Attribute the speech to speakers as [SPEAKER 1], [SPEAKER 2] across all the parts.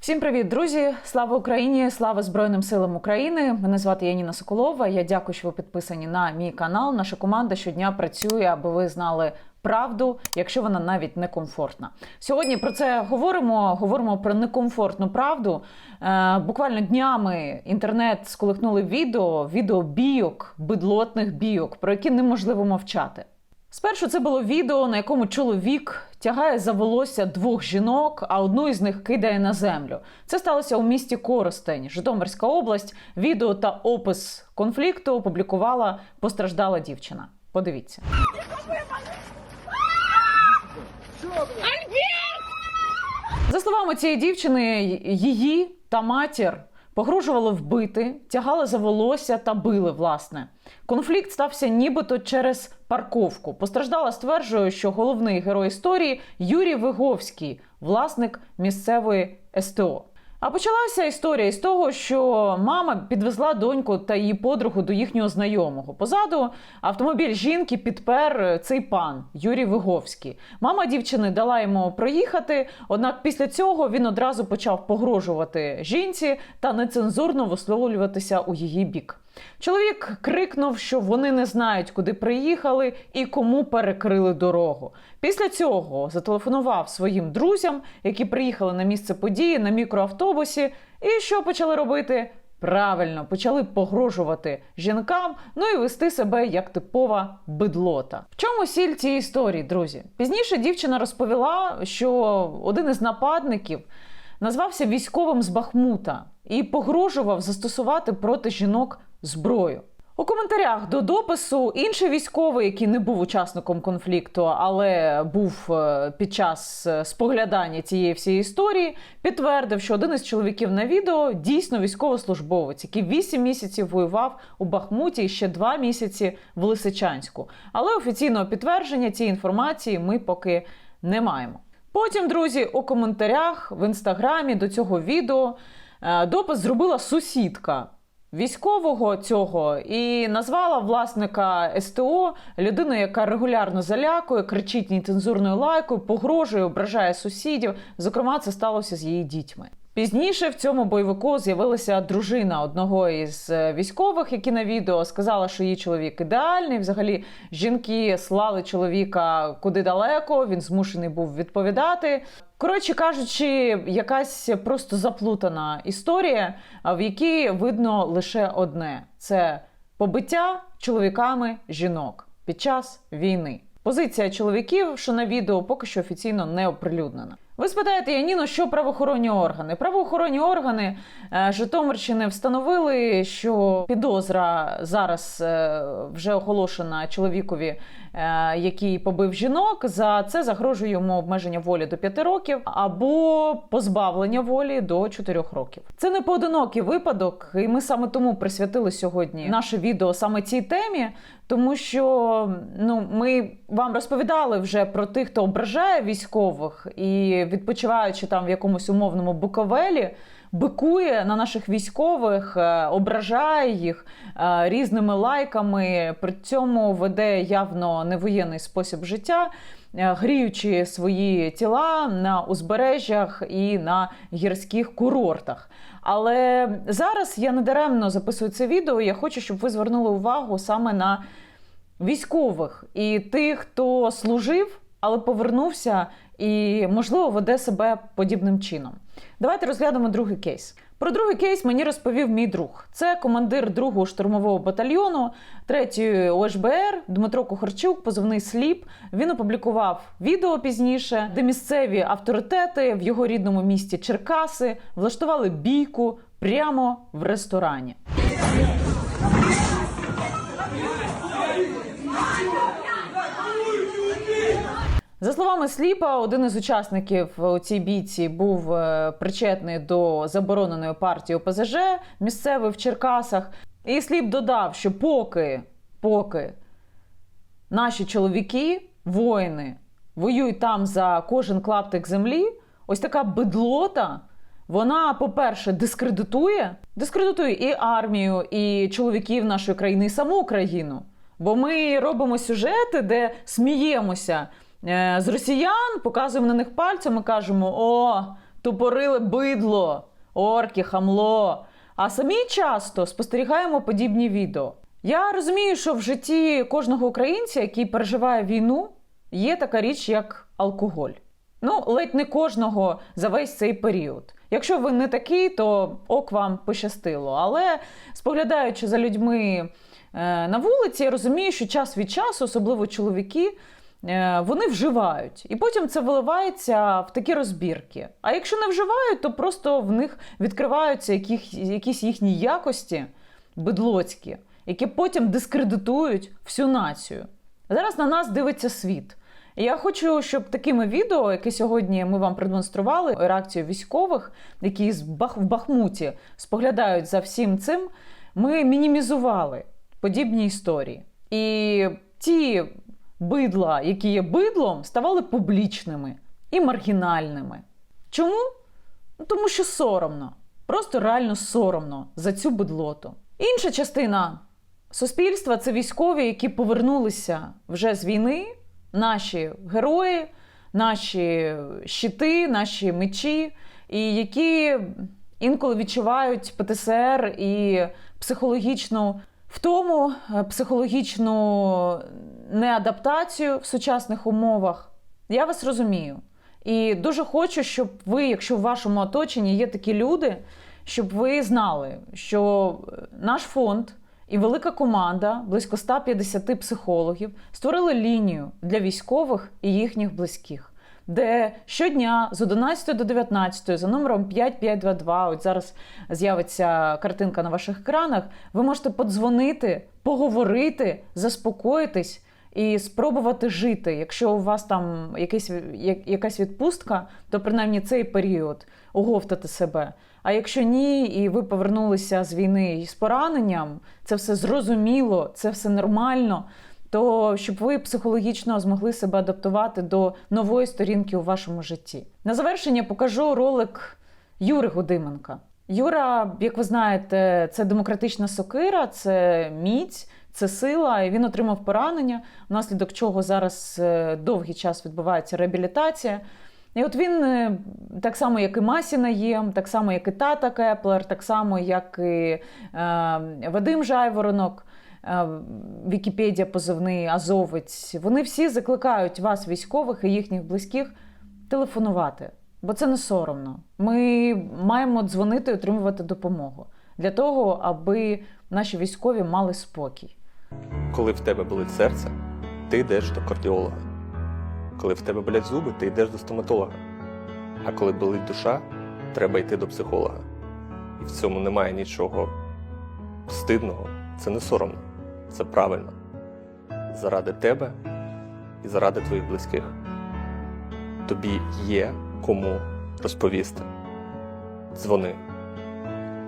[SPEAKER 1] Всім привіт, друзі! Слава Україні! Слава Збройним силам України! Мене звати Яніна Соколова. Я дякую, що ви підписані на мій канал. Наша команда щодня працює, аби ви знали правду, якщо вона навіть некомфортна. Сьогодні про це говоримо. Говоримо про некомфортну правду. Е, буквально днями інтернет сколихнули відео, відео бійок, бидлотних бійок, про які неможливо мовчати. Спершу це було відео, на якому чоловік тягає за волосся двох жінок, а одну із них кидає на землю. Це сталося у місті Коростень, Житомирська область. Відео та опис конфлікту опублікувала постраждала дівчина. Подивіться. За словами цієї дівчини, її та матір погрожували вбити, тягали за волосся та били. Власне, конфлікт стався нібито через парковку. Постраждала стверджує, що головний герой історії Юрій Виговський, власник місцевої СТО. А почалася історія із того, що мама підвезла доньку та її подругу до їхнього знайомого. Позаду автомобіль жінки підпер цей пан Юрій Виговський. Мама дівчини дала йому проїхати. Однак після цього він одразу почав погрожувати жінці та нецензурно висловлюватися у її бік. Чоловік крикнув, що вони не знають, куди приїхали і кому перекрили дорогу. Після цього зателефонував своїм друзям, які приїхали на місце події на мікроавтобусі. І що почали робити? Правильно, почали погрожувати жінкам, ну і вести себе як типова бидлота. В чому сіль цієї історії, друзі? Пізніше дівчина розповіла, що один із нападників назвався військовим з Бахмута і погрожував застосувати проти жінок зброю. У коментарях до допису інший військовий, який не був учасником конфлікту, але був е, під час е, споглядання цієї всієї історії, підтвердив, що один із чоловіків на відео дійсно військовослужбовець, який 8 місяців воював у Бахмуті і ще 2 місяці в Лисичанську. Але офіційного підтвердження цієї інформації ми поки не маємо. Потім, друзі, у коментарях в інстаграмі до цього відео е, допис зробила сусідка військового цього і назвала власника СТО людиною, яка регулярно залякує, кричить нецензурною лайкою, погрожує, ображає сусідів. Зокрема, це сталося з її дітьми. Пізніше в цьому бойовику з'явилася дружина одного із е, військових, які на відео сказала, що її чоловік ідеальний. Взагалі, жінки слали чоловіка куди далеко. Він змушений був відповідати. Коротше кажучи, якась просто заплутана історія, в якій видно лише одне: це побиття чоловіками жінок під час війни. Позиція чоловіків, що на відео поки що офіційно не оприлюднена. Ви спитаєте, Яніно, що правоохоронні органи? Правоохоронні органи е, Житомирщини встановили, що підозра зараз е, вже оголошена чоловікові, який побив жінок. За це загрожує йому обмеження волі до 5 років або позбавлення волі до 4 років. Це не поодинокий випадок, і ми саме тому присвятили сьогодні наше відео саме цій темі. Тому що ну ми вам розповідали вже про тих, хто ображає військових і відпочиваючи там в якомусь умовному Буковелі, бикує на наших військових, е, ображає їх е, різними лайками. При цьому веде явно невоєнний спосіб життя. е, Гріючи свої тіла на узбережжях і на гірських курортах. Але зараз я недаремно записую це відео. Я хочу, щоб ви звернули увагу саме на військових і тих, хто служив, але повернувся і, можливо, веде себе подібним чином. Давайте розглянемо другий кейс. Про другий кейс мені розповів мій друг. Це командир 2-го штурмового батальйону 3-ї ОШБР Дмитро Кухарчук, позивний сліп. Він опублікував відео пізніше, де місцеві авторитети в його рідному місті Черкаси влаштували бійку прямо в ресторані. За словами Сліпа, один із учасників у цій бійці був е, причетний до забороненої партії ОПЗЖ місцевий в Черкасах. І Сліп додав, що поки, поки наші чоловіки, воїни, воюють там за кожен клаптик землі, ось така бидлота. Вона, по-перше, дискредитує, дискредитує і армію, і чоловіків нашої країни, і саму країну. Бо ми робимо сюжети, де сміємося з росіян, показуємо на них пальцем і кажемо: о, тупорили бидло, орки, хамло. А самі часто спостерігаємо подібні відео. Я розумію, що в житті кожного українця, який переживає війну, є така річ, як алкоголь. Ну, ледь не кожного за весь цей період. Якщо ви не такий, то ок вам пощастило. Але споглядаючи за людьми е, на вулиці, я розумію, що час від часу, особливо чоловіки, е, вони вживають. І потім це виливається в такі розбірки. А якщо не вживають, то просто в них відкриваються якісь їхні якості бидлоцькі, які потім дискредитують всю націю. Зараз на нас дивиться світ. Я хочу, щоб такими відео, які сьогодні ми вам продемонстрували, реакцію військових, які в Бахмуті споглядають за всім цим, ми мінімізували подібні історії. І ті бидла, які є бидлом, ставали публічними і маргінальними. Чому? Ну, тому що соромно. Просто реально соромно за цю бидлоту. Інша частина суспільства це військові, які повернулися вже з війни, наші герої, наші щити, наші мечі, і які інколи відчувають ПТСР і психологічну втому, психологічну неадаптацію в сучасних умовах. Я вас розумію. І дуже хочу, щоб ви, якщо в вашому оточенні є такі люди, щоб ви знали, що е, наш фонд і велика команда, близько 150 психологів, створили лінію для військових і їхніх близьких, де щодня з 11 до 19 за номером 5522, от зараз з'явиться картинка на ваших екранах, ви можете подзвонити, поговорити, заспокоїтись. І спробувати жити. Якщо у вас там якийсь, як- якась відпустка, то принаймні цей період оговтати себе. А якщо ні, і ви повернулися з війни з пораненням, це все зрозуміло, це все нормально. То щоб ви психологічно змогли себе адаптувати до нової сторінки у вашому житті. На завершення покажу ролик Юри Гудименка. Юра, як ви знаєте, це демократична сокира, це міць, це сила. І він отримав поранення, внаслідок чого зараз е, довгий час відбувається реабілітація. І от він е, так само, як і Масі Наєм, так само, як і Тата Кеплер, так само, як і е, Вадим Жайворонок, е, Вікіпедія позивний Азовець. Вони всі закликають вас, військових і їхніх близьких, телефонувати, бо це не соромно. Ми маємо дзвонити і отримувати допомогу для того, аби наші військові мали спокій.
[SPEAKER 2] Коли в тебе болить серце, ти йдеш до кардіолога. Коли в тебе болять зуби, ти йдеш до стоматолога. А коли болить душа, треба йти до психолога. І в цьому немає нічого стидного, це не соромно, це правильно. Заради тебе і заради твоїх близьких. Тобі є кому розповісти. Дзвони.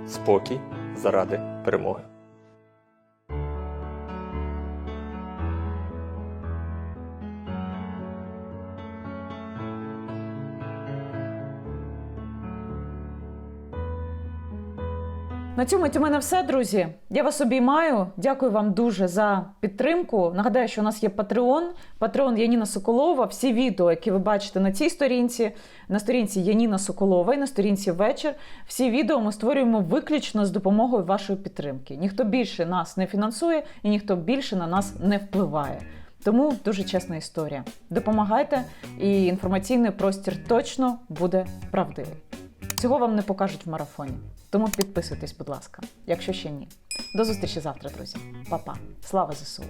[SPEAKER 2] Спокій заради перемоги.
[SPEAKER 1] На цьому у мене все, друзі. Я вас обіймаю. Дякую вам дуже за підтримку. Нагадаю, що у нас є Patreon. Patreon Яніна Соколова. Всі відео, які ви бачите на цій сторінці, на сторінці Яніна Соколова і на сторінці вечір. Всі відео ми створюємо виключно з допомогою вашої підтримки. Ніхто більше нас не фінансує і ніхто більше на нас не впливає. Тому дуже чесна історія. Допомагайте, і інформаційний простір точно буде правдивий. Цього вам не покажуть в марафоні. Тому підписуйтесь, будь ласка, якщо ще ні. До зустрічі завтра, друзі. Па-па. Слава ЗСУ!